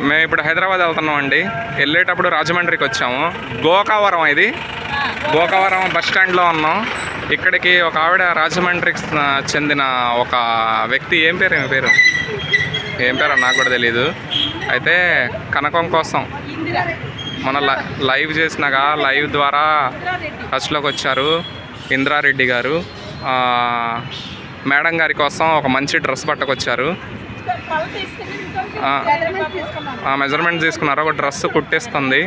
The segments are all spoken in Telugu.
మేము ఇప్పుడు హైదరాబాద్ వెళ్తున్నాం అండి. వెళ్ళేటప్పుడు రాజమండ్రికి వచ్చాము. గోకావరం ఇది. గోకావరం బస్ స్టాండ్లో ఉన్నాం. ఇక్కడికి ఒక ఆవిడ రాజమండ్రికి చెందిన ఒక వ్యక్తి. ఏం పేరు? ఏమి పేరు? ఏం పేరు? నాకు కూడా తెలియదు అయితే కనకం కోసం మన లై- లైవ్ చేసినాక లైవ్ ద్వారా టచ్లోకి వచ్చారు ఇంద్రారెడ్డి గారు. మేడం గారి కోసం ఒక మంచి డ్రెస్ పట్టుకొచ్చారు. ఆ, మెజర్మెంట్ తీసుకున్నారు. ఒక డ్రెస్ కుట్టిస్తుంది.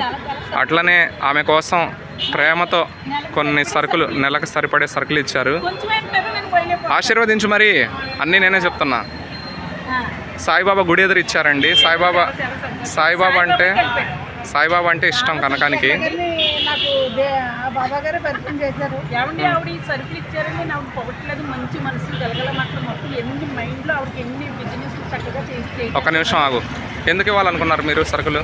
అట్లనే ఆమె కోసం ప్రేమతో కొన్ని సరుకులు నెలకు సరిపడే సరుకులు ఇచ్చారు. ఆశీర్వదించు మరి. అన్నీ నేనే చెప్తున్నా. సాయిబాబా గుడి ఎదురు ఇచ్చారండి. సాయిబాబా సాయిబాబా అంటే సాయిబాబా అంటే ఇష్టం కనకానికి. నాకు బాబా గారే పరిచయం చేశారు. ఏమండి ఆవిడ సరుకులు నాకు పొగట్లేదు మంచి మనసు గలగల మాటలు మొత్తం ఎన్ని మైండ్లో ఆవిడకి ఎన్ని బిజినెస్ చక్కగా ఒక నిమిషం ఆగు. ఎందుకు ఇవ్వాలనుకున్నారు మీరు సరుకులు?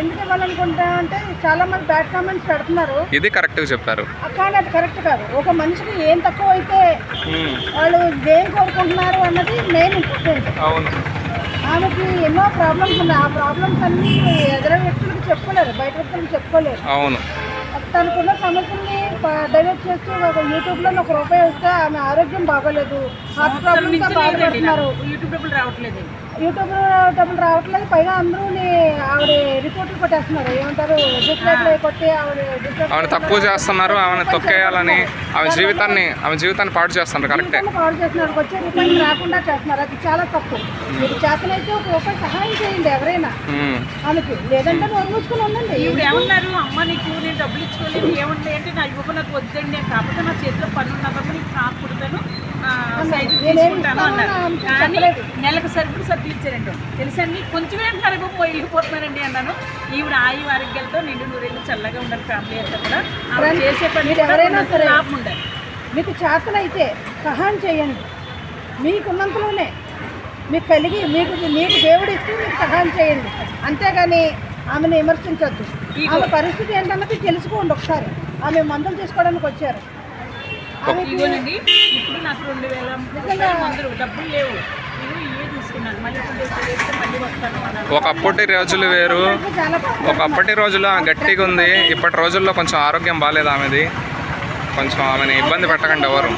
ఎందుకు ఇవ్వాలనుకుంటా అంటే చాలా మంది బ్యాడ్ కామెంట్స్ పెడుతున్నారు. ఇది కరెక్ట్గా చెప్పారు. కానీ అది కరెక్ట్ కాదు. ఒక మనిషికి ఏం తక్కువ అయితే వాళ్ళు ఏం కోరుకుంటున్నారు అన్నది మెయిన్ ఇంపార్టెంట్ అవును. ఆమెకి ఎన్నో ప్రాబ్లమ్స్ ఉన్నాయి. ఆ ప్రాబ్లమ్స్ అన్ని ఎదుర వ్యక్తులకు చెప్పుకోలేరు. బయట వ్యక్తులకు చెప్పుకోలేరు. అవును. తనకున్న సమస్యల్ని డైవర్ట్ చేస్తూ ఒక యూట్యూబ్లో ఒక రూపాయి వస్తే ఆమె ఆరోగ్యం బాగోలేదు. హార్ట్ ప్రాబ్లమ్తో బాధపడుతున్నారు. యూట్యూబ్ రావట్లేదు యూట్యూబ్ డబ్బులు రావట్లేదు. పైగా అందరూ ఆవిడ రిపోర్ట్లు కొట్టేస్తున్నారు. ఏమంటారు? డిస్లైక్లు కొట్టి ఆవిడ తక్కువ చేస్తున్నారు. ఆమెను తొక్కేయాలని ఆమె జీవితాన్ని ఆమె జీవితాన్ని పాడు చేస్తున్నారు కరెక్టే పాడు చేస్తున్నారు. వచ్చే రూపాయలు రాకుండా చేస్తున్నారు. అది చాలా తప్పు. మీరు చేతనైతే ఒక రూపాయి సహాయం చేయండి ఎవరైనా. ఆమెకి లేదంటే నోరు మూసుకుని ఉండండి. ఈవిడ ఏమన్నారు? అమ్మ నీకు నేను డబ్బులు ఇచ్చుకోలేదు. ఏముంటాయి అంటే నా ఇవ్వకు నాకు వద్దండి కాకపోతే నా చేతిలో పని ఉన్నప్పుడు నీకు ఫ్రాక్ కుడతాను నేనేం తీసుకుంటాను అన్నారు కానీ. నెలకు సరుకులు సర్దులు ఇచ్చారండి తెలుసండి? కొంచెమే అంటున్నారు బాబు వెళ్ళిపోతున్నానండి అన్నాను. ఈవిడ ఆయి ఆరోగ్యాలతో నిండు నూరేళ్ళు చల్లగా ఉండాలి ఫ్యామిలీ అంతా కూడా. ఆవిడ చేసే పని ఎవరైనా సరే. లాభం ఉండాలి. మీకు చేతనైతే సహాయం చేయండి. మీకున్నంతలోనే మీకు కలిగి మీకు మీకు దేవుడు ఇచ్చి మీకు సహాయం చేయండి. అంతేగాని ఆమెను విమర్శించొద్దు. ఆమె పరిస్థితి ఏంటన్నది తెలుసుకోండి ఒకసారి. ఆమె మందులు తీసుకోవడానికి వచ్చారు. ఇప్పుడు నాకు రెండు వేల డబ్బులు లేవు. ఒకప్పటి రోజులు వేరు. ఒకప్పటి రోజుల్లో ఆమె గట్టిగా ఉంది. ఇప్పటి రోజుల్లో కొంచెం ఆరోగ్యం బాగాలేదు ఆమెది. కొంచెం ఆమెని ఇబ్బంది పెట్టకండి ఎవరు.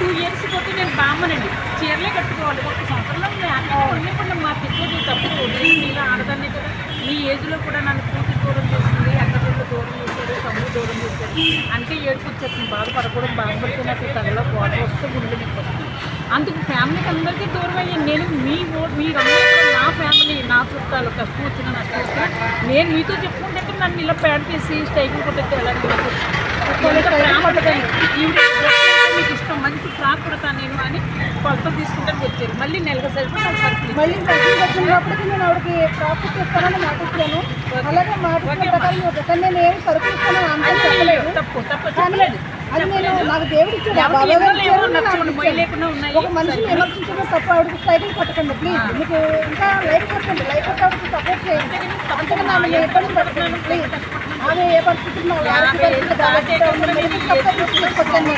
టూ ఇయర్స్ పోతే నేను బామ్మనండి. చీరలే కట్టుకోవాలి. ఒక సంవత్సరంలో మా తిప్పేది తప్పు ఆడదాన్ని కదా. మీ ఏజ్లో కూడా నన్ను పూర్తి దూరం చేస్తుంది అక్కడికి దూరం చేశారు తమ్ముడు దూరం చేశారు అంటే ఏడుపు వచ్చేస్తుంది బాధపడకూడదు బాధపడితే నాకు కోట వస్తే గుండె నొప్పి వస్తుంది. అందుకు ఫ్యామిలీకి అందరికీ దూరం అయ్యాను నేను మీ మీరందరూ నా ఫ్యామిలీ నా చుట్టాలు కష్టం వచ్చిన నష్టం వచ్చినా నేను మీతో చెప్పుకుంటే నన్ను ఇలా ప్యాడ్ చేసి స్టైకింగ్ కొట్టేస్తే ఎలా ప్రేమ ఉంటుందండి. ఈవిడ డ్రెస్ మీకు ఇష్టం కుడతాను నేను అని కొలత తీసుకుంటాను వచ్చారు మళ్ళీ నెలకు సరిపోయి సరుకులు మళ్ళీ ప్రశ్న వచ్చినప్పటికీ నేను ఆవిడకి ప్రాఫిట్ ఇస్తానని మాట ఇచ్చాను. అలాగే మాట ప్రకారం నేను నేను ఏమి సరుకు ఇస్తాను అంత చెప్పలేదు. తప్పు తప్పు చెప్పలేదు అది నేను నాకు దేవుడు ఇచ్చాడు నేను ఒక మనిషిని విమర్శించడం తప్ప ఆవిడకి సైకిల్ కొట్టకండి ప్లీజ్ మీకు ఇంకా లైఫ్ చెప్పండి లైఫ్ కొట్టి ఆవిడకి సపోర్ట్ చేయండి. అంతేగాని ఆమె ఇబ్బంది పడుతున్నాను ప్లీజ్ ఆమె ఏ పరిస్థితుల్లో కొట్టండి.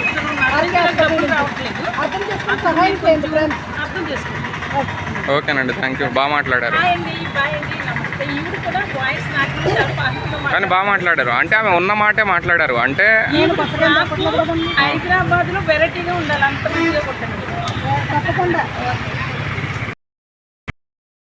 అర్థం చేసుకుని సహాయం చేయండి ఫ్రెండ్స్ అర్థం చేసుకోండి ఓకేనండి థ్యాంక్ యూ బాగా మాట్లాడారు. కానీ బాగా మాట్లాడారు. అంటే ఆమె ఉన్న మాటే మాట్లాడారు. అంటే హైదరాబాద్లో వెరైటీగా ఉండాలి. అంత తప్పకుండా.